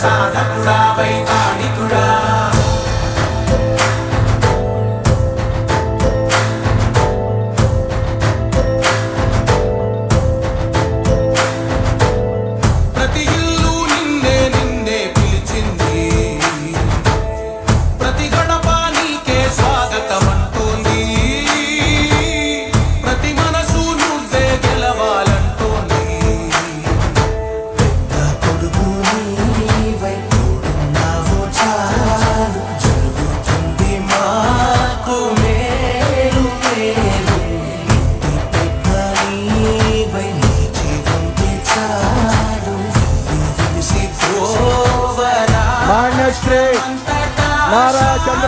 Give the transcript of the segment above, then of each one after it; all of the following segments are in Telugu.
sa, sa, sa.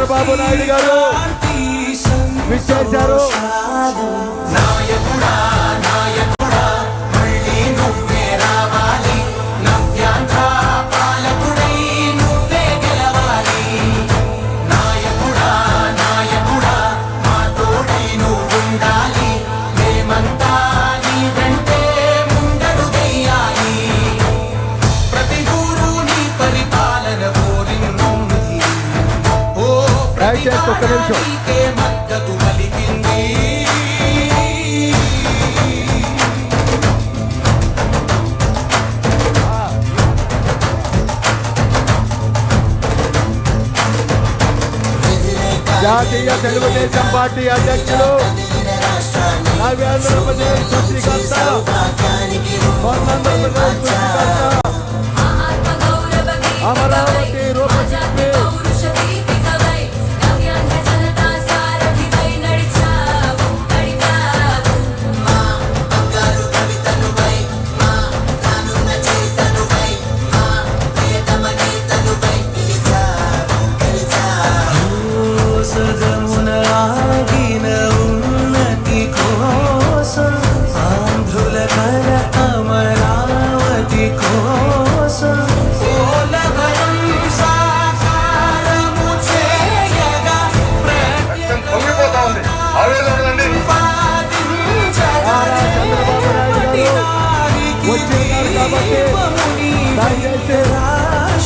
బాబు నాయుడు గారు. విచ్చేశారు నిల్చో జాతీయ తెలుగుదేశం పార్టీ అధ్యక్షులు నవ్యాంధ్రప్రదేశ్ సృష్టికర్త ఆంధ్రప్రదేశ్ సృష్టికర్త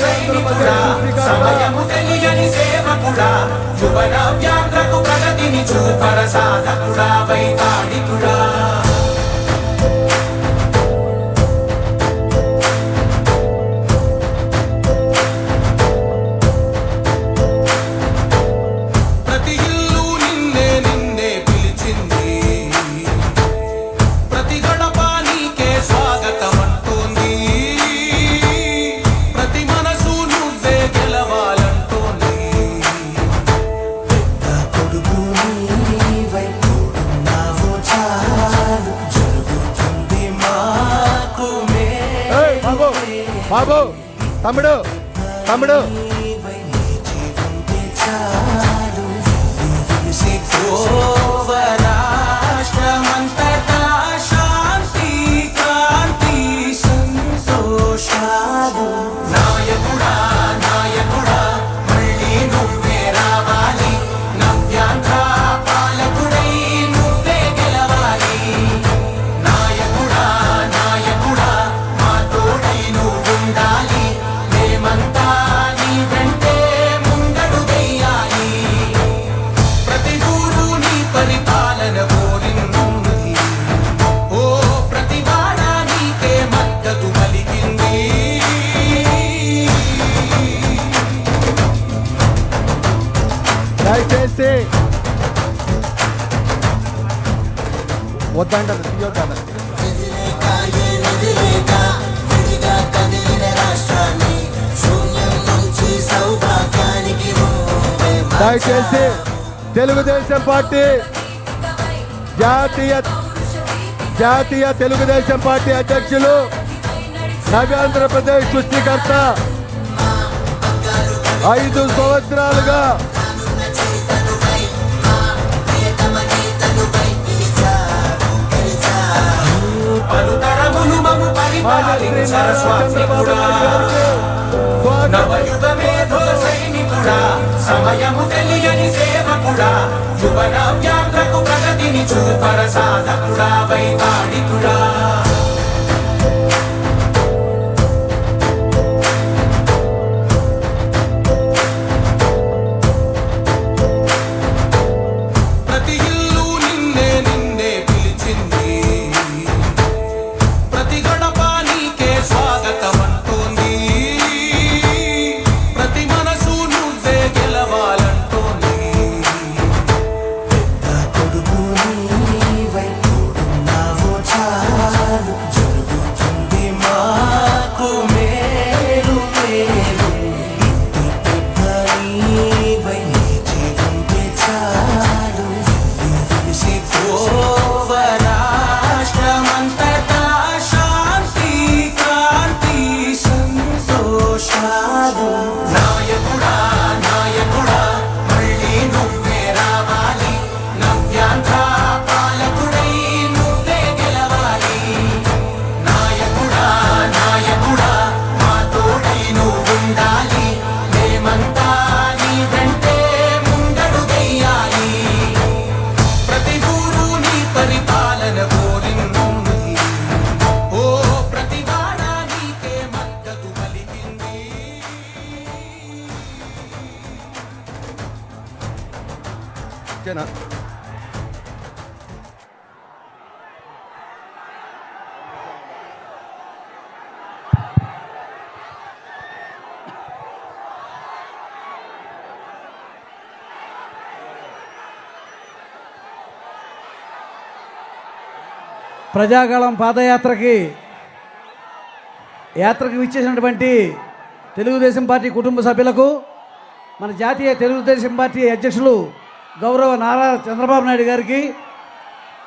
సైనికుడా సమయము తెలియని సేవకుడా యువన వ్యాధకు ప్రగతిని చూపర సాధకుడా వైతాడికుడా బాబు తమ్ముడు తమ్ముడు. Oh పాయింట్ అది సీఓ కాదు దయచేసి తెలుగుదేశం పార్టీ జాతీయ జాతీయ తెలుగుదేశం పార్టీ అధ్యక్షులు నవ్యాంధ్రప్రదేశ్ సృష్టికర్త ఐదు సంవత్సరాలుగా స్వాగతం నవయుగ మేధో సైనికుడా సమయము తెలియని సేవకుడా యువన వ్యాఘ్రకు ప్రగతిని చూపర సాధకుడా వైతాళికుడా ఓకేనా? ప్రజాగళం పాదయాత్రకి యాత్రకు విచ్చేసినటువంటి తెలుగుదేశం పార్టీ కుటుంబ సభ్యులకు మన జాతీయ తెలుగుదేశం పార్టీ అధ్యక్షులు గౌరవ నారా చంద్రబాబు నాయుడు గారికి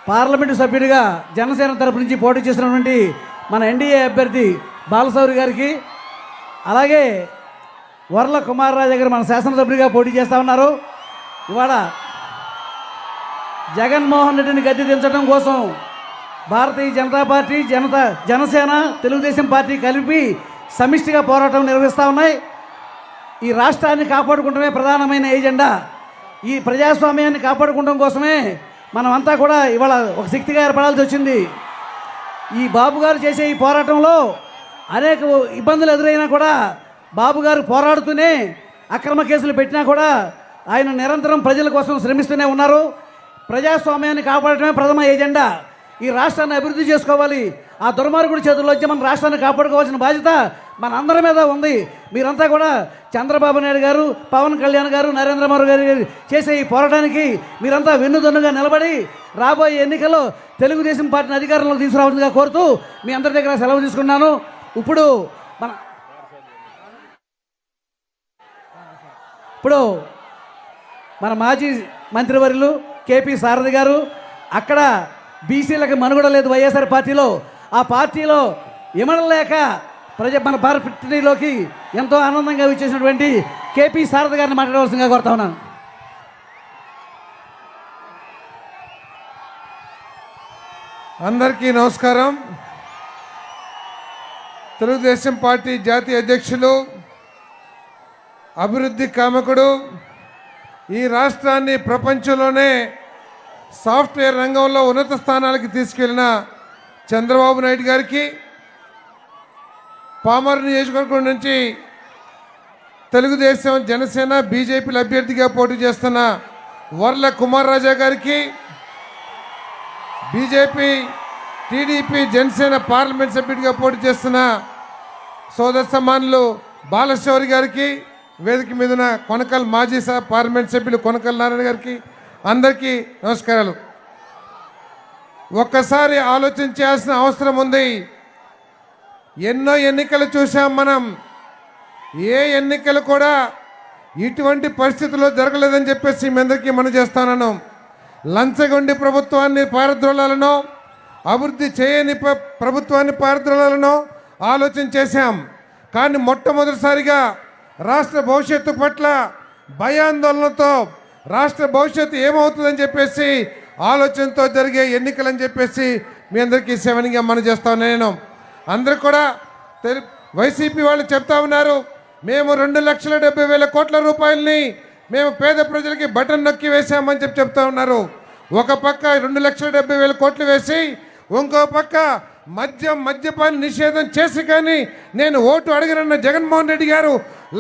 పార్లమెంటు సభ్యుడిగా జనసేన తరపు నుంచి పోటీ చేసినటువంటి మన ఎన్డీఏ అభ్యర్థి బాలసౌరి గారికి అలాగే వరల కుమారరాజు గారు మన శాసనసభ్యుడిగా పోటీ చేస్తూ ఉన్నారు. ఇవాళ జగన్మోహన్ రెడ్డిని గద్దె దించడం కోసం భారతీయ జనతా పార్టీ జనతా జనసేన తెలుగుదేశం పార్టీ కలిపి సమిష్టిగా పోరాటం నిర్వహిస్తూ ఉన్నాయి. ఈ రాష్ట్రాన్ని కాపాడుకుంటమే ప్రధానమైన ఎజెండా ఈ ప్రజాస్వామ్యాన్ని కాపాడుకోవడం కోసమే మనమంతా కూడా ఇవాళ ఒక శక్తిగా ఏర్పడాల్సి వచ్చింది. ఈ బాబు గారు చేసే ఈ పోరాటంలో అనేక ఇబ్బందులు ఎదురైనా కూడా బాబు గారు పోరాడుతూనే అక్రమ కేసులు పెట్టినా కూడా ఆయన నిరంతరం ప్రజల కోసం శ్రమిస్తూనే ఉన్నారు. ప్రజాస్వామ్యాన్ని కాపాడటమే ప్రథమ ఏజెండా. ఈ రాష్ట్రాన్ని అభివృద్ధి చేసుకోవాలి. ఆ దుర్మార్గుడి చేతుల్లో వచ్చి మన రాష్ట్రాన్ని కాపాడుకోవాల్సిన బాధ్యత మన అందరి మీద ఉంది. మీరంతా కూడా చంద్రబాబు నాయుడు గారు పవన్ కళ్యాణ్ గారు నరేంద్ర మోదీ గారు చేసే ఈ పోరాటానికి మీరంతా వెన్నుదన్నుగా నిలబడి రాబోయే ఎన్నికల్లో తెలుగుదేశం పార్టీని అధికారంలోకి తీసుకురావాల్సిందిగా కోరుతూ మీ అందరి దగ్గర సెలవు తీసుకున్నాను. ఇప్పుడు మన ఇప్పుడు మన మాజీ మంత్రివర్యులు కేపీ సారథి గారు అక్కడ బీసీలకు మనుగడ లేదు వైఎస్ఆర్ పార్టీలో. ఆ పార్టీలో ఇమడలేక ప్రజ మన పార్టీలోకి ఎంతో ఆనందంగా విచ్చేసినటువంటి కేపీ శారద గారిని మాట్లాడవలసిందిగా కోరుతా ఉన్నాను. అందరికీ నమస్కారం. తెలుగుదేశం పార్టీ జాతీయ అధ్యక్షులు అభివృద్ధి కామకుడు ఈ రాష్ట్రాన్ని ప్రపంచంలోనే సాఫ్ట్వేర్ రంగంలో ఉన్నత స్థానాలకి తీసుకెళ్ళిన చంద్రబాబు నాయుడు గారికి పామర్ నియోజకవర్గం నుంచి తెలుగుదేశం జనసేన బీజేపీల అభ్యర్థిగా పోటీ చేస్తున్న వర్ల కుమార్ రాజా గారికి బీజేపీ టీడీపీ జనసేన పార్లమెంట్ సభ్యుడిగా పోటీ చేస్తున్న సోదర సమానులు బాలశౌరి గారికి వేదిక మీద ఉన్న కొనకల్ మాజీ స- పార్లమెంట్ సభ్యులు కొనకల్ నారాయణ గారికి అందరికీ నమస్కారాలు. ఒక్కసారి ఆలోచించాల్సిన అవసరం ఉంది. ఎన్నో ఎన్నికలు చూసాం మనం. ఏ ఎన్నికలు కూడా ఇటువంటి పరిస్థితుల్లో జరగలేదని చెప్పేసి మీ అందరికీ మనం చేస్తానను. లంచగొండి ప్రభుత్వాన్ని పారద్రోలాలను అభివృద్ధి చేయని ప్రభుత్వాన్ని పారద్రోలాలను ఆలోచన చేశాం. కానీ మొట్టమొదటిసారిగా రాష్ట్ర భవిష్యత్తు పట్ల భయాందోళనతో రాష్ట్ర భవిష్యత్తు ఏమవుతుందని చెప్పేసి ఆలోచనతో జరిగే ఎన్నికలని చెప్పేసి మీ అందరికీ సెవెన్గా మనం చేస్తాను నేను అందరూ కూడా వైసీపీ వాళ్ళు చెప్తా ఉన్నారు మేము రెండు లక్షల డెబ్బై వేల కోట్ల రూపాయలని మేము పేద ప్రజలకి బటన్ నొక్కి వేసామని చెప్పి చెప్తా ఉన్నారు. ఒక పక్క రెండు లక్షల డెబ్బై వేల కోట్లు వేసి ఇంకో పక్క మద్యం మద్యపాన్ని నిషేధం చేసి కానీ నేను ఓటు అడగనన్న జగన్మోహన్ రెడ్డి గారు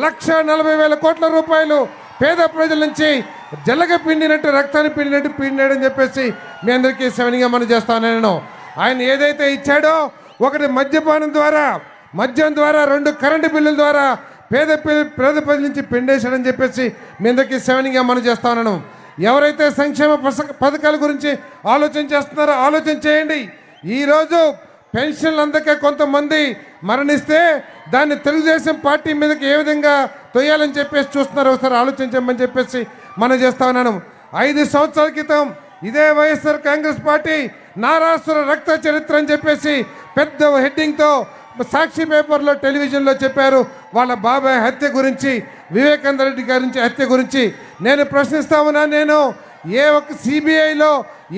లక్ష నలభై వేల కోట్ల రూపాయలు పేద ప్రజల నుంచి జల్లగ పిండినట్టు రక్తాన్ని పిండినట్టు పిండినాడని చెప్పేసి మీ అందరికీ సెవెన్గా మనం చేస్తాను నేను. ఆయన ఏదైతే ఇచ్చాడో ఒకటి మద్యపానం ద్వారా మద్యం ద్వారా రెండు కరెంటు బిల్లుల ద్వారా పేద పే- పేద ప్రజల నుంచి పెండేశాడని చెప్పేసి మీ అందరికీ సెవెన్గా మనం చేస్తా ఉన్నాను. ఎవరైతే సంక్షేమ పథకాల గురించి ఆలోచన చేస్తున్నారో ఆలోచన చేయండి. ఈరోజు పెన్షన్లు అందకే కొంతమంది మరణిస్తే దాన్ని తెలుగుదేశం పార్టీ మీదకి ఏ విధంగా తొయ్యాలని చెప్పేసి చూస్తున్నారు ఒకసారి ఆలోచించమని చెప్పేసి మనం చేస్తా ఉన్నాను. ఐదు సంవత్సరాల క్రితం ఇదే వైఎస్ఆర్ కాంగ్రెస్ పార్టీ నారాసుర రక్త చరిత్ర అని చెప్పేసి పెద్ద హెడ్డింగ్తో సాక్షి పేపర్లో టెలివిజన్లో చెప్పారు. వాళ్ళ బాబాయ్ హత్య గురించి వివేకానంద రెడ్డి గారించి హత్య గురించి నేను ప్రశ్నిస్తా ఉన్నా నేను. ఏ ఒక్క సిబిఐలో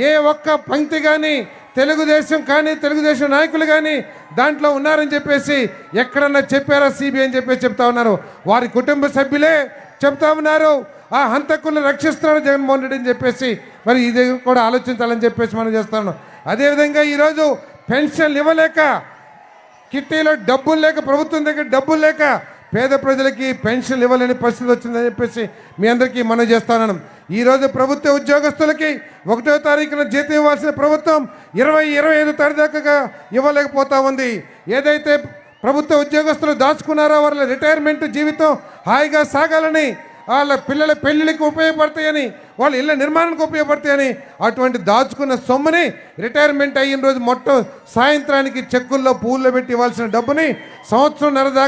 ఏ ఒక్క పంక్తి కానీ తెలుగుదేశం కానీ తెలుగుదేశం నాయకులు కానీ దాంట్లో ఉన్నారని చెప్పేసి ఎక్కడన్నా చెప్పారా సిబిఐ అని చెప్పేసి చెప్తా ఉన్నారు. వారి కుటుంబ సభ్యులే చెప్తా ఉన్నారు. ఆ హంతకులను రక్షిస్తున్నాడు జగన్మోహన్ రెడ్డి అని చెప్పేసి మరి ఇది కూడా ఆలోచించాలని చెప్పేసి మనం చేస్తాను అదేవిధంగా ఈరోజు పెన్షన్లు ఇవ్వలేక కిట్టీలో డబ్బులు లేక ప్రభుత్వం దగ్గర డబ్బులు లేక పేద ప్రజలకి పెన్షన్లు ఇవ్వలేని పరిస్థితి వచ్చిందని చెప్పేసి మీ అందరికీ మనం చేస్తాను ఈరోజు ప్రభుత్వ ఉద్యోగస్తులకి ఒకటో తారీఖున జీతం ఇవ్వాల్సిన ప్రభుత్వం ఇరవై ఇరవై ఐదు తారీఖు దాకా ఇవ్వలేకపోతా ఉంది. ఏదైతే ప్రభుత్వ ఉద్యోగస్తులు దాచుకున్నారో వాళ్ళ రిటైర్మెంట్ జీవితం హాయిగా సాగాలని వాళ్ళ పిల్లల పెళ్ళిళ్ళకి ఉపయోగపడతాయని వాళ్ళ ఇళ్ళ నిర్మాణానికి ఉపయోగపడతాయని అటువంటి దాచుకున్న సొమ్ముని రిటైర్మెంట్ అయిన రోజు మొట్ట సాయంత్రానికి చెక్కుల్లో పూల్లో పెట్టి ఇవ్వాల్సిన డబ్బుని సంవత్సరం దాకా